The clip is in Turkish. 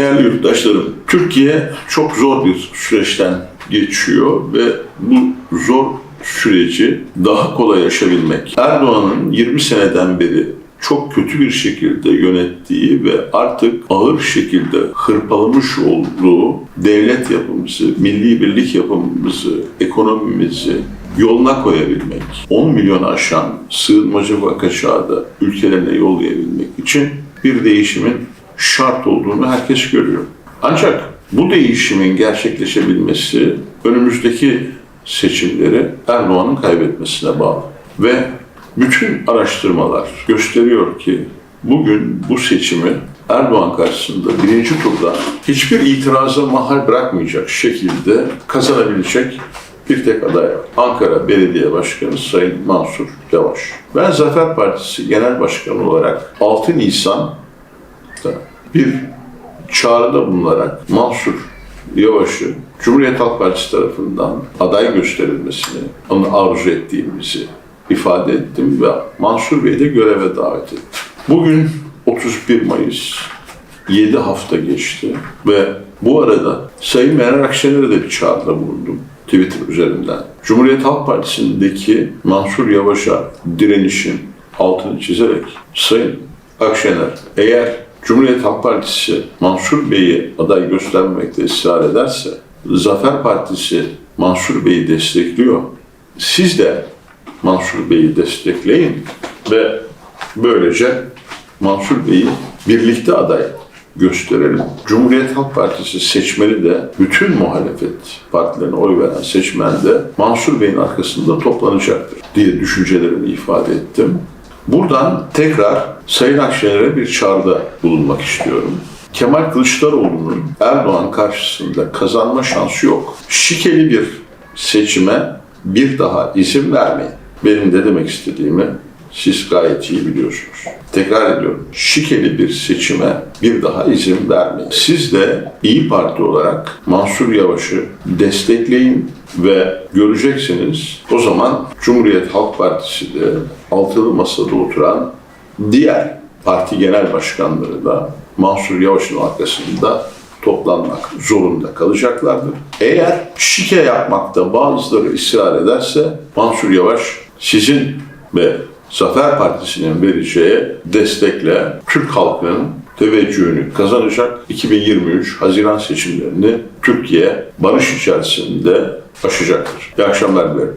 Değerli yurttaşlarım, Türkiye çok zor bir süreçten geçiyor ve bu zor süreci daha kolay aşabilmek. Erdoğan'ın 20 seneden beri çok kötü bir şekilde yönettiği ve artık ağır şekilde hırpalamış olduğu devlet yapımızı, milli birlik yapımızı, ekonomimizi yoluna koyabilmek, 10 milyonu aşan sığınmacı ve kaçağı da ülkelerine yollayabilmek için bir değişimin şart olduğunu herkes görüyor. Ancak bu değişimin gerçekleşebilmesi önümüzdeki seçimleri Erdoğan'ın kaybetmesine bağlı. Ve bütün araştırmalar gösteriyor ki bugün bu seçimi Erdoğan karşısında birinci turda hiçbir itiraza mahal bırakmayacak şekilde kazanabilecek bir tek aday var. Ankara Belediye Başkanı Sayın Mansur Yavaş. Ben Zafer Partisi Genel Başkanı olarak 6 Nisan'da bir çağrıda bulunarak Mansur Yavaş'ı Cumhuriyet Halk Partisi tarafından aday gösterilmesini, onu arzu ettiğimizi ifade ettim ve Mansur Bey'i de göreve davet ettim. Bugün 31 Mayıs, 7 hafta geçti ve bu arada Sayın Meral Akşener'e de bir çağrıda bulundum Twitter üzerinden. Cumhuriyet Halk Partisi'ndeki Mansur Yavaş'a direnişin altını çizerek Sayın Akşener eğer Cumhuriyet Halk Partisi Mansur Bey'i aday göstermemekte ısrar ederse Zafer Partisi Mansur Bey'i destekliyor. Siz de Mansur Bey'i destekleyin ve böylece Mansur Bey'i birlikte aday gösterelim. Cumhuriyet Halk Partisi seçmeni de bütün muhalefet partilerine oy veren seçmen de Mansur Bey'in arkasında toplanacaktır diye düşüncelerimi ifade ettim. Buradan tekrar Sayın Akşener'e bir çağrıda bulunmak istiyorum. Kemal Kılıçdaroğlu'nun Erdoğan karşısında kazanma şansı yok. Şikeli bir seçime bir daha izin vermeyin. Benim de demek istediğimi siz gayet iyi biliyorsunuz. Tekrar ediyorum. Şikeli bir seçime bir daha izin vermeyin. Siz de İyi Parti olarak Mansur Yavaş'ı destekleyin ve göreceksiniz o zaman Cumhuriyet Halk Partisi de altılı masada oturan diğer parti genel başkanları da Mansur Yavaş'ın arkasında toplanmak zorunda kalacaklardır. Eğer şike yapmakta bazıları ısrar ederse Mansur Yavaş sizin ve Zafer Partisi'nin vereceği destekle Türk halkının teveccühünü kazanacak. 2023 Haziran seçimlerini Türkiye barış içerisinde aşacaktır. İyi akşamlar dilerim.